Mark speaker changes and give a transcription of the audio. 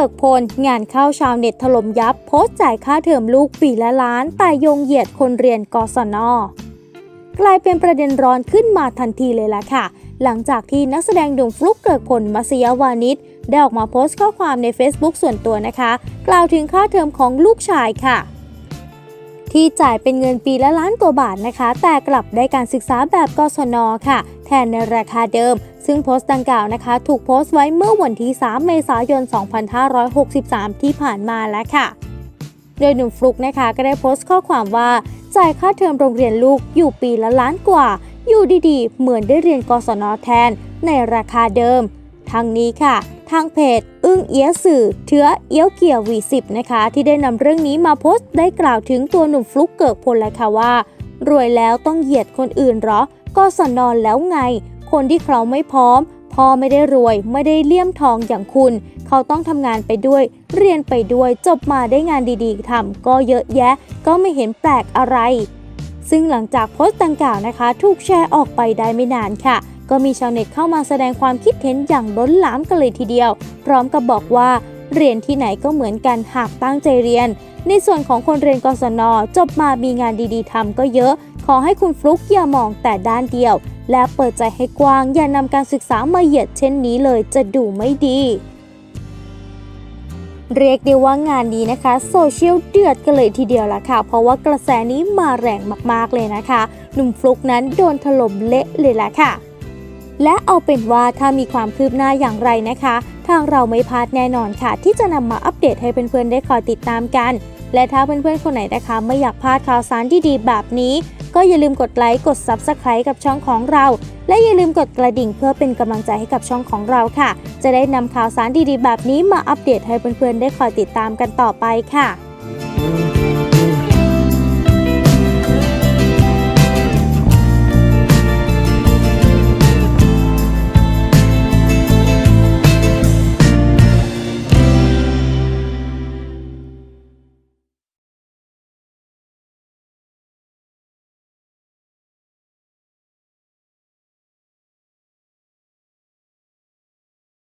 Speaker 1: กิกพล งานเข้าชาวเน็ตถล่มยับ โพสต์จ่ายค่าเทอมลูกปีละล้าน แต่ยงเหยียดคนเรียนกศนกลายเป็นประเด็นร้อนขึ้นมาทันทีเลยล่ะค่ะ หลังจากที่นักแสดงหนุ่มฟลุกเกิกพลมัสยวานิชได้ออกมาโพสต์ข้อความใน Facebook ส่วนตัวนะคะ กล่าวถึงค่าเทอมของลูกชายค่ะ ที่จ่ายเป็นเงินปีละล้านกว่าบาทนะคะ แต่กลับได้การศึกษาแบบกศนค่ะ แทนในราคาเดิม ซึ่งโพสต์ดังกล่าวนะคะ ถูกโพสต์ไว้เมื่อวันที่ 3 เมษายน 2563 ที่ผ่านมาแล้วค่ะ โดยหนุ่มฟลุกนะคะก็ได้โพสต์ข้อความว่าจ่ายค่าเทอมโรงเรียนลูกอยู่ปีละล้านกว่า อยู่ดีๆ เหมือนได้เรียนกศนแทนในราคาเดิม ทั้งนี้ค่ะ ทางเพจ อึ้งเอี้ยสื่อเทือเอี้ยวเกี่ยววีสิบนะคะ ที่ได้นำเรื่องนี้มาโพสต์ได้กล่าวถึงตัวหนุ่มฟลุกเกิกพลเลยค่ะว่า รวยแล้วต้องเหยียดคนอื่นเหรอ ก็สนอนแล้วไง คนที่เขาไม่พร้อมพ่อไม่ได้รวยไม่ได้เลี่ยมทองอย่างคุณ เขาต้องทำงานไปด้วย เรียนไปด้วยจบมาได้งานดีๆทำก็เยอะแยะ ก็ไม่เห็นแปลกอะไร ซึ่งหลังจากโพสต์ดังกล่าวนะคะ ถูกแชร์ออกไปได้ไม่นานค่ะ ก็มีชาวเน็ตเข้ามาแสดงความคิดเห็นอย่างล้นหลามกันเลยทีเดียว พร้อมกับบอกว่าเรียนที่ไหนก็เหมือนกันหากตั้งใจเรียน ในส่วนของคนเรียนกศนจบมามีงานดีๆทำก็เยอะ ขอให้คุณฟลุกอย่ามองแต่ด้านเดียว และเปิดใจให้กว้างอย่านำการศึกษามาเหยียดเช่นนี้เลยจะดูไม่ดีเรียกได้ว่างานนี้นะคะโซเชียลเดือดกันเลยทีเดียวละค่ะ เพราะว่ากระแสนี้มาแรงมากๆเลยนะคะ หนุ่มฟลุกนั้นโดนถล่มเละเลยละค่ะ และเอาเป็นว่าถ้ามีความคืบหน้าอย่างไรนะคะ ทางเราไม่พลาดแน่นอนค่ะ ที่จะนำมาอัปเดตให้เพื่อนๆได้คอยติดตามกัน และถ้าเพื่อนๆคนไหนนะคะ ไม่อยากพลาดข่าวสารดีๆแบบนี้ ก็อย่าลืมกดไลค์กด Subscribe กับช่องของเรา และอย่าลืมกดกระดิ่งเพื่อเป็นกำลังใจให้กับช่องของเราค่ะ จะได้นำข่าวสารดีๆ แบบนี้มาอัปเดตให้เพื่อนๆได้คอยติดตามกันต่อไปค่ะ